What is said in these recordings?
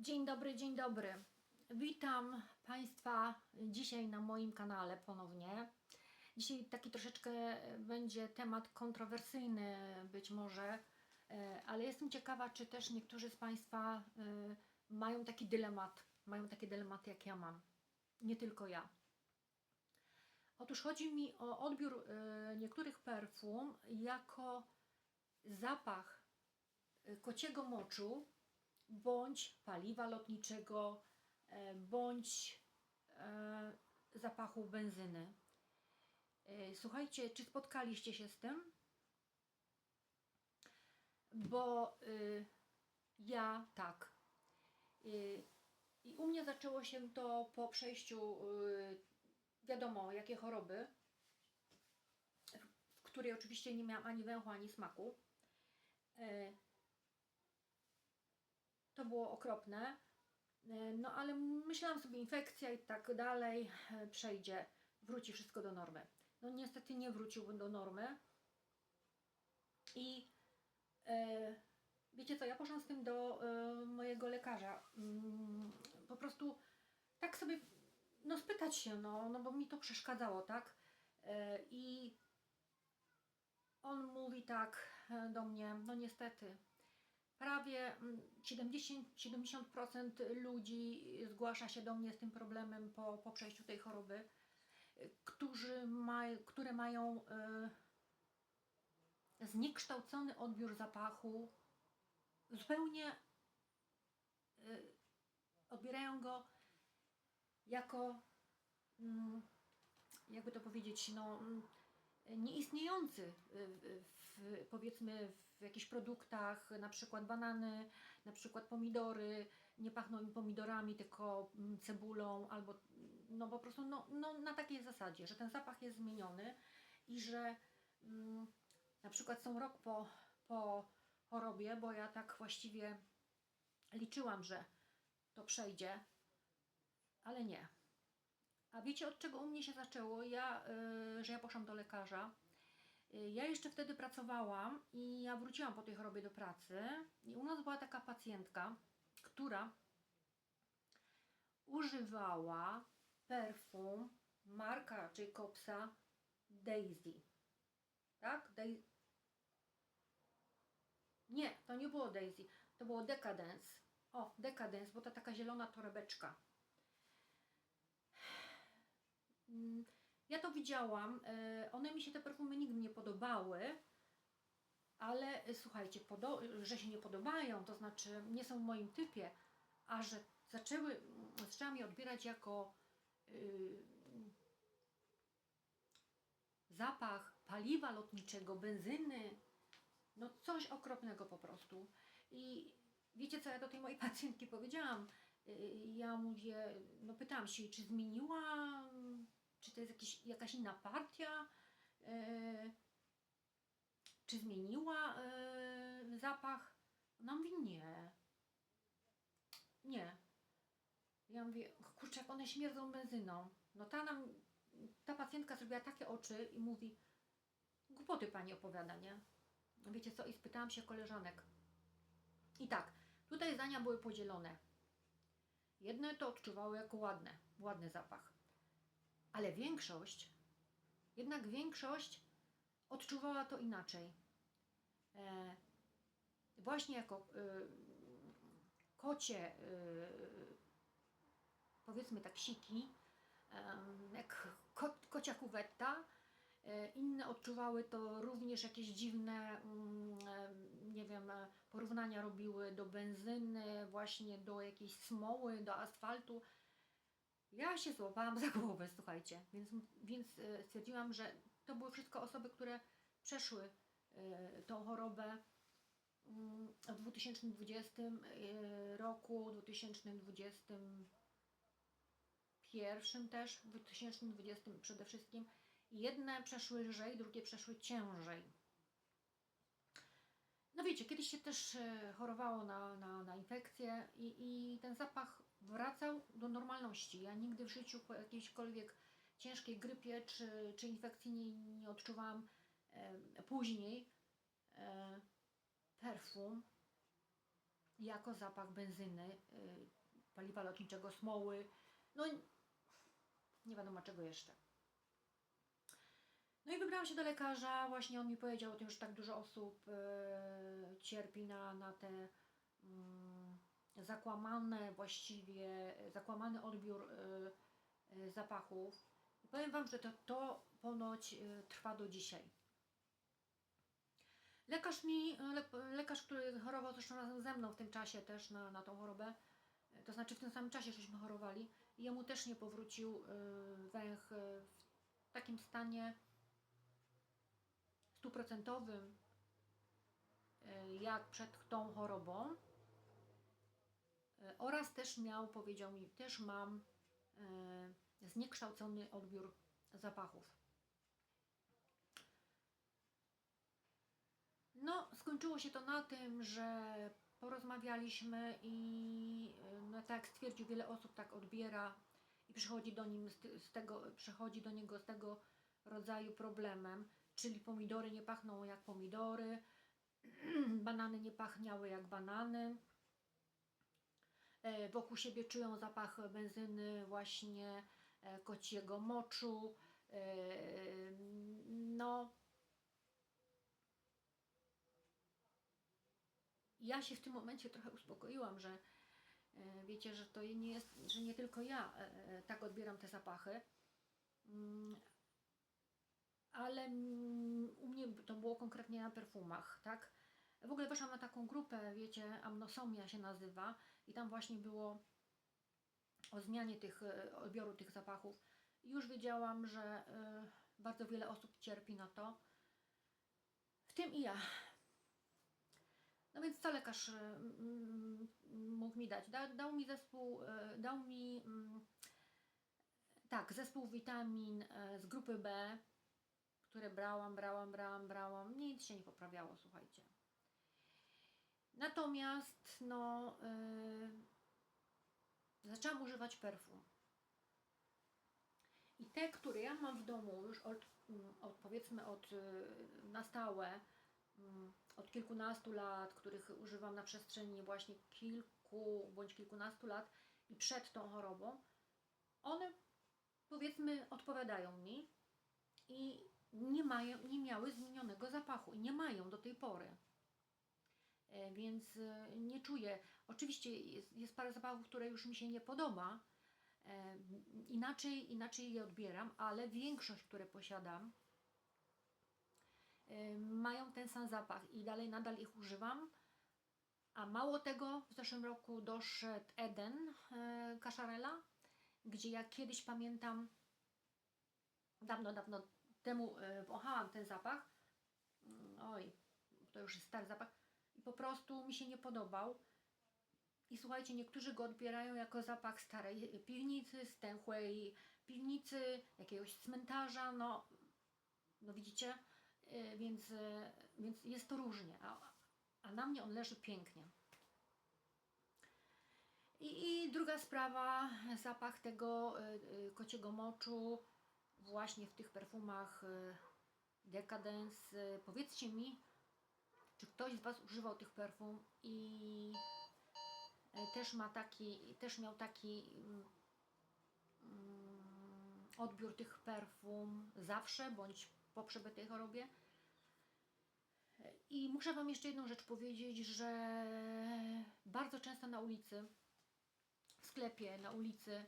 Dzień dobry, dzień dobry. Witam Państwa dzisiaj na moim kanale ponownie. Dzisiaj taki troszeczkę będzie temat kontrowersyjny być może, e, ale jestem ciekawa, czy też niektórzy z Państwa e, mają taki dylemat, mają takie dylematy jak ja mam. Nie tylko ja. Otóż chodzi mi o odbiór e, niektórych perfum jako zapach kociego moczu bądź paliwa lotniczego, e, bądź e, zapachu benzyny. E, Słuchajcie, czy spotkaliście się z tym? Bo y, ja tak. Y, I u mnie zaczęło się to po przejściu, y, wiadomo, jakie choroby, w której oczywiście nie miałam ani węchu, ani smaku. To było okropne. E, No ale myślałam sobie infekcja i tak dalej, e, przejdzie, wróci wszystko do normy. No niestety nie wrócił do normy. I e, wiecie co, ja poszłam z tym do mojego lekarza. Mm, po prostu tak sobie, no spytać się, no, no bo mi to przeszkadzało, tak? I on mówi tak do mnie, no niestety, prawie mm, 70, 70% ludzi zgłasza się do mnie z tym problemem po, po przejściu tej choroby, y, którzy maj, które mają y, zniekształcony odbiór zapachu, zupełnie y, odbierają go jako, mm, jakby to powiedzieć, no, mm, nieistniejący y, w, w, powiedzmy w jakichś produktach, na przykład banany, na przykład pomidory, nie pachną im pomidorami, tylko mm, cebulą, albo no po prostu no, no, na takiej zasadzie, że ten zapach jest zmieniony i że mm, na przykład są rok po, po chorobie, bo ja tak właściwie liczyłam, że to przejdzie, ale nie. A wiecie od czego u mnie się zaczęło? Ja, y, że ja poszłam do lekarza. Y, Ja jeszcze wtedy pracowałam i ja wróciłam po tej chorobie do pracy i u nas była taka pacjentka, która używała perfum marka Jacobsa Daisy. Tak? Dai- nie, to nie było Daisy, to było Decadence. O, Decadence, bo to taka zielona torebeczka. Mm, Ja to widziałam. e, One mi się te perfumy nigdy nie podobały, ale e, słuchajcie, że się nie podobają, to znaczy nie są w moim typie, a że zaczęły, zaczęłam je odbierać jako y, zapach paliwa lotniczego, benzyny, no coś okropnego po prostu. I wiecie co ja do tej mojej pacjentki powiedziałam? Y, Ja mówię, no pytałam się, czy zmieniła, czy to jest jakiś, jakaś inna partia, y, czy zmieniła y, zapach. Ona mówi, nie. Nie. Ja mówię, kurczę, jak one śmierdzą benzyną. No ta nam, ta pacjentka zrobiła takie oczy i mówi, głupoty pani opowiada, nie? No Wiecie co? I spytałam się koleżanek. I tak, tutaj zdania były podzielone. Jedne to odczuwały jako ładne, ładny zapach. Ale większość, jednak większość odczuwała to inaczej. E, właśnie jako y, kocie, y, powiedzmy tak siki, jak ko, kocia kuwetta, E, Inne odczuwały to również jakieś dziwne, mm, e, nie wiem, e, porównania robiły do benzyny, właśnie do jakiejś smoły, do asfaltu. Ja się złapałam za głowę, słuchajcie, więc, więc e, stwierdziłam, że to były wszystko osoby, które przeszły e, tą chorobę mm, w 2020 e, roku, 2021 też, w 2020 przede wszystkim. Jedne przeszły lżej, drugie przeszły ciężej. No wiecie, kiedyś się też chorowało na, na, na infekcję i, i ten zapach wracał do normalności. Ja nigdy w życiu po jakiejśkolwiek ciężkiej grypie czy, czy infekcji nie, nie odczuwałam e, później e, perfum jako zapach benzyny, y, paliwa lotniczego, smoły, no nie wiadomo czego jeszcze. No i wybrałam się do lekarza, właśnie on mi powiedział o tym, że tak dużo osób e, cierpi na, na te mm, zakłamane właściwie, zakłamany odbiór e, e, zapachów. I powiem Wam, że to, to ponoć e, trwa do dzisiaj. Lekarz mi, le, lekarz, który chorował zresztą razem ze mną w tym czasie też na, na tą chorobę, to znaczy w tym samym czasie, żeśmy chorowali, jemu też nie powrócił węch w takim stanie stuprocentowym, jak przed tą chorobą. E, Oraz też miał, powiedział mi, też mam e, zniekształcony odbiór zapachów. No, skończyło się to na tym, że porozmawialiśmy i e, no, tak stwierdził, wiele osób tak odbiera i przychodzi do, nim z tego, przychodzi do niego z tego rodzaju problemem, czyli pomidory nie pachną jak pomidory, banany nie pachniały jak banany. E, Wokół siebie czują zapach benzyny, właśnie e, kociego moczu. e, No, ja się w tym momencie trochę uspokoiłam, że wiecie, że to nie jest, że nie tylko ja tak odbieram te zapachy. Mm, ale mm, u mnie to było konkretnie na perfumach, tak? W ogóle weszłam na taką grupę, wiecie, amnosomia się nazywa i tam właśnie było o zmianie tych, e, odbioru tych zapachów. Już wiedziałam, że e, bardzo wiele osób cierpi na to, w tym i ja. No więc co lekarz e, mógł mi dać? Da, dał mi zespół, dał mi mm, tak, zespół witamin z grupy B, które brałam, brałam, brałam, brałam. Nic się nie poprawiało, słuchajcie. Natomiast, no, yy, zaczęłam używać perfum. I te, które ja mam w domu już od, mm, od powiedzmy od yy, na stałe, mm, od kilkunastu lat, których używam na przestrzeni właśnie kilku bądź kilkunastu lat i przed tą chorobą, one powiedzmy odpowiadają mi i nie, mają, nie miały zmienionego zapachu i nie mają do tej pory. E, Więc e, nie czuję. Oczywiście jest, jest parę zapachów, które już mi się nie podoba. E, Inaczej, inaczej je odbieram, ale większość, które posiadam, mają ten sam zapach i dalej nadal ich używam. A mało tego, w zeszłym roku doszedł Eden Kaszarela, gdzie ja kiedyś pamiętam, dawno, dawno temu wąchałam ten zapach. Mm, Oj, to już jest stary zapach. Po prostu mi się nie podobał. I słuchajcie, niektórzy go odbierają jako zapach starej piwnicy, stęchłej piwnicy, jakiegoś cmentarza. No, no widzicie? E, Więc, e, więc jest to różnie. A, a na mnie on leży pięknie. I, I druga sprawa, zapach tego y, y, kociego moczu właśnie w tych perfumach y, Decadence. Y, Powiedzcie mi, czy ktoś z Was używał tych perfum i y, też ma taki, też miał taki mm, odbiór tych perfum zawsze, bądź po przebytej chorobie. I muszę Wam jeszcze jedną rzecz powiedzieć, że bardzo często na ulicy, w sklepie, na ulicy,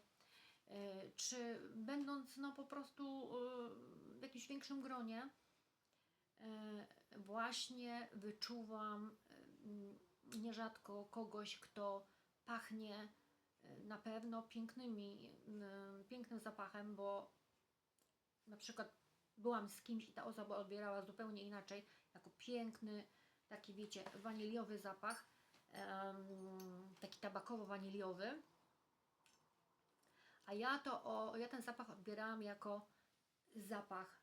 y, czy będąc no po prostu y, w jakimś większym gronie, właśnie wyczuwam nierzadko kogoś, kto pachnie na pewno pięknymi, pięknym zapachem, bo na przykład byłam z kimś i ta osoba odbierała zupełnie inaczej, jako piękny, taki wiecie, waniliowy zapach, taki tabakowo-waniliowy. A ja to, o, ja ten zapach odbierałam jako zapach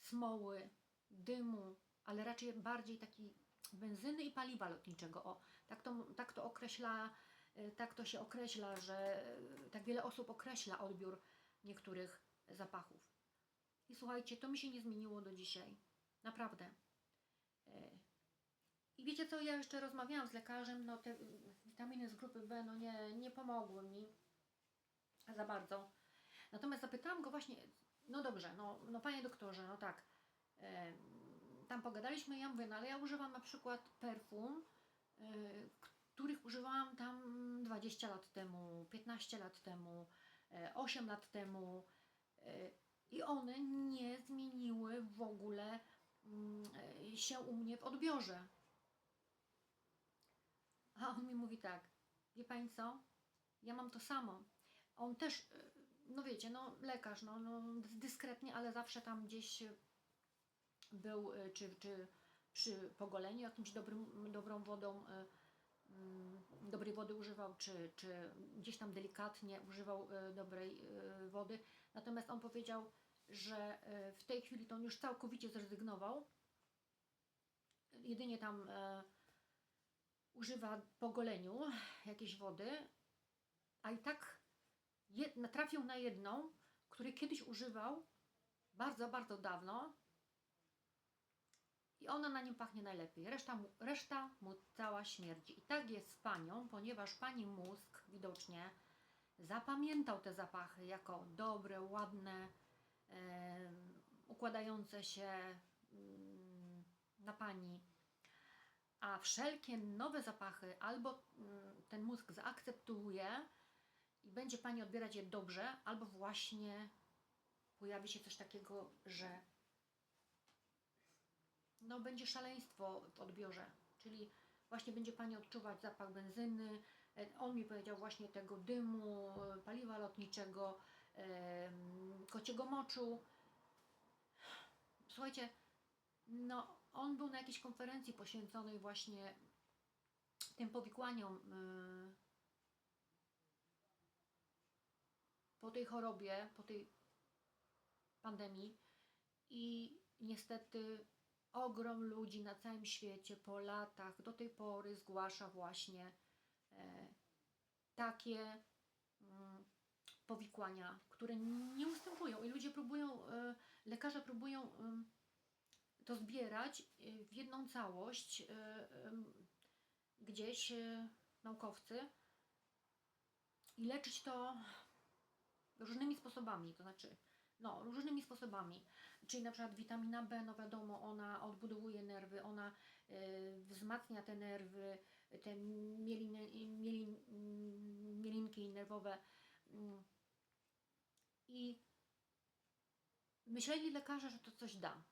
smoły, dymu, ale raczej bardziej taki benzyny i paliwa lotniczego. O, tak to, tak to określa, y, tak to się określa, że y, tak wiele osób określa odbiór niektórych zapachów. I słuchajcie, to mi się nie zmieniło do dzisiaj. Naprawdę. E, I wiecie co, ja jeszcze rozmawiałam z lekarzem, no te witaminy z grupy B, no nie, nie pomogły mi za bardzo. Natomiast zapytałam go właśnie, no dobrze, no, no panie doktorze, no tak, tam pogadaliśmy, ja mówię, no ale ja używam na przykład perfum, y, których używałam tam 20 lat temu, 15 lat temu, e, 8 lat temu e, i one nie zmieniły w ogóle mm, się u mnie w odbiorze. A on mi mówi tak, wie pani co, ja mam to samo. On też, no wiecie, no lekarz, no, no dyskretnie, ale zawsze tam gdzieś był, e, czy, czy przy pogoleniu jakimś dobrym, dobrą wodą, e, mm, dobrej wody używał, czy, czy gdzieś tam delikatnie używał e, dobrej wody. Natomiast on powiedział, że w tej chwili to on już całkowicie zrezygnował. Jedynie tam używa po goleniu jakiejś wody, a i tak natrafił na jedną, której kiedyś używał bardzo, bardzo dawno i ona na nim pachnie najlepiej. Reszta mu, reszta mu cała śmierdzi. I tak jest z panią, ponieważ pani mózg widocznie zapamiętał te zapachy jako dobre, ładne, em, układające się mm, na pani. A wszelkie nowe zapachy albo mm, ten mózg zaakceptuje i będzie pani odbierać je dobrze, albo właśnie pojawi się coś takiego, że no będzie szaleństwo w odbiorze, czyli właśnie będzie Pani odczuwać zapach benzyny, e, on mi powiedział właśnie tego dymu, e, paliwa lotniczego, kociego moczu. Słuchajcie, no on był na jakiejś konferencji poświęconej właśnie tym powikłaniom y, po tej chorobie, po tej pandemii. I niestety ogrom ludzi na całym świecie po latach do tej pory zgłasza właśnie e, takie mm, powikłania, które nie ustępują i ludzie próbują, e, lekarze próbują to zbierać e, w jedną całość gdzieś naukowcy i leczyć to różnymi sposobami, to znaczy no, różnymi sposobami. Czyli na przykład witamina B, no wiadomo, ona odbudowuje nerwy, ona y, wzmacnia te nerwy, te mieliny, mielin, mielinki nerwowe. Mm. I myśleli lekarze, że to coś da.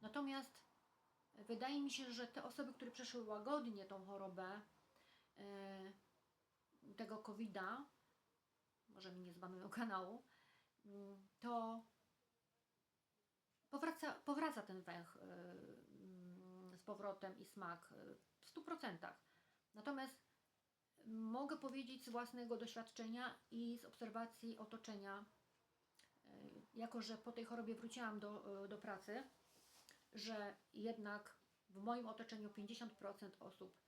Natomiast wydaje mi się, że te osoby, które przeszły łagodnie tą chorobę, y, tego COVID-a, może mi nie zbanują kanału, mm, to powraca, powraca ten węch y, mm, z powrotem i smak y, w 100%. Natomiast mogę powiedzieć z własnego doświadczenia i z obserwacji otoczenia, y, jako że po tej chorobie wróciłam do, do pracy, że jednak w moim otoczeniu 50% osób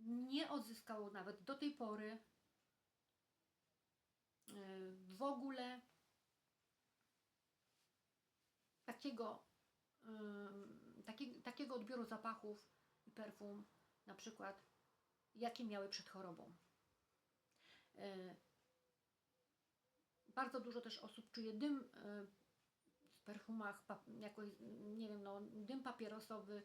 nie odzyskało nawet do tej pory w ogóle takiego, ym, taki, takiego odbioru zapachów i perfum, na przykład, jakie miały przed chorobą. Y, bardzo dużo też osób czuje dym y, w perfumach, jakoś, nie wiem, no, dym papierosowy.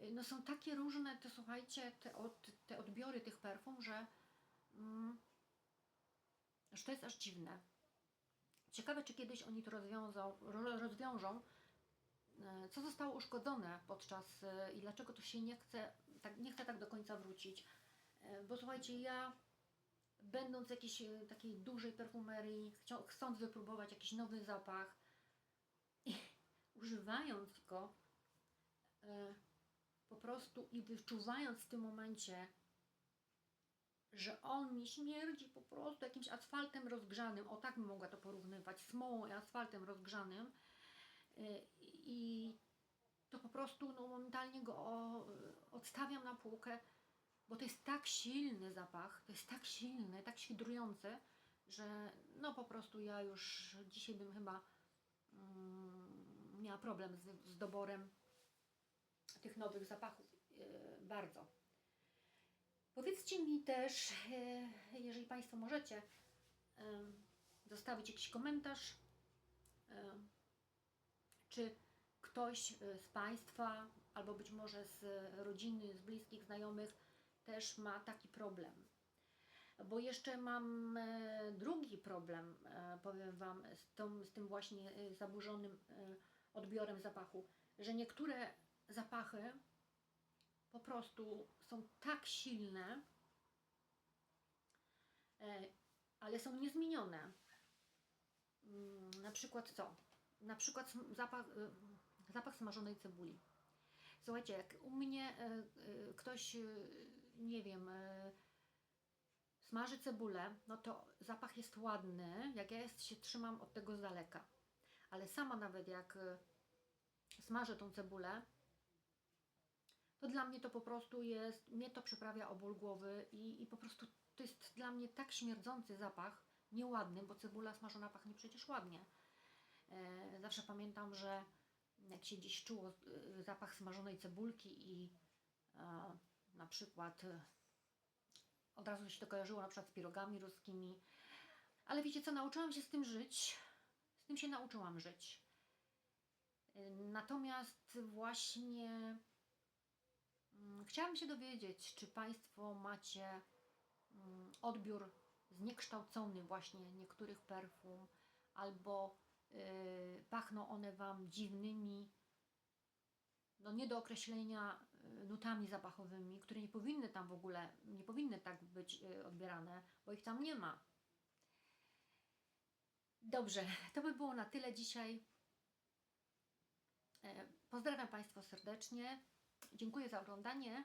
Y, No są takie różne, te słuchajcie, te, od, te odbiory tych perfum, że, mm, że to jest aż dziwne. Ciekawe, czy kiedyś oni to rozwiążą, ro- rozwiążą, e, co zostało uszkodzone podczas e, i dlaczego to się nie chce, tak, nie chce tak do końca wrócić. E, Bo słuchajcie, ja będąc w jakiejś takiej dużej perfumerii, chcąc wypróbować jakiś nowy zapach i używając go po prostu i wyczuwając w tym momencie, że on mi śmierdzi po prostu jakimś asfaltem rozgrzanym, o tak bym mogła to porównywać, smołą i asfaltem rozgrzanym. Y, i to po prostu no, momentalnie go o, odstawiam na półkę, bo to jest tak silny zapach, to jest tak silny, tak świdrujący, że no po prostu ja już dzisiaj bym chyba mm, miała problem z, z doborem tych nowych zapachów e, bardzo. Powiedzcie mi też, e, jeżeli Państwo możecie, e, zostawić jakiś komentarz, e, czy ktoś e, z Państwa, albo być może z rodziny, z bliskich, znajomych też ma taki problem. Bo jeszcze mam e, drugi problem, e, powiem Wam, z, tą, z tym właśnie e, zaburzonym e, odbiorem zapachu, że niektóre zapachy po prostu są tak silne, e, ale są niezmienione. Mm, Na przykład co? Na przykład zapach, e, zapach smażonej cebuli. Słuchajcie, jak u mnie e, ktoś, nie wiem, smaży cebulę, no to zapach jest ładny, jak ja jest, się trzymam od tego z daleka. Ale sama nawet jak smażę tą cebulę, to dla mnie to po prostu jest, mnie to przyprawia o ból głowy i, i po prostu to jest dla mnie tak śmierdzący zapach, nieładny, bo cebula smażona pachnie przecież ładnie. E, zawsze pamiętam, że jak się gdzieś czuło e, zapach smażonej cebulki i e, na przykład e, od razu się to kojarzyło na przykład z pirogami ruskimi. Ale wiecie co, nauczyłam się z tym żyć. Z tym się nauczyłam żyć. Y, Natomiast właśnie mm, chciałam się dowiedzieć, czy Państwo macie mm, odbiór zniekształcony właśnie niektórych perfum, albo y, pachną one Wam dziwnymi, no nie do określenia y, nutami zapachowymi, które nie powinny tam w ogóle, nie powinny tak być y, odbierane, bo ich tam nie ma. Dobrze, to by było na tyle dzisiaj. E, Pozdrawiam Państwa serdecznie. Dziękuję za oglądanie,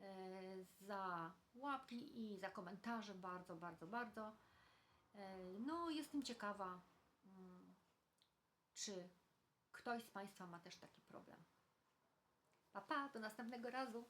e, za łapki i za komentarze. Bardzo, bardzo, bardzo. E, No, jestem ciekawa, mm, czy ktoś z Państwa ma też taki problem. Pa, pa, do następnego razu.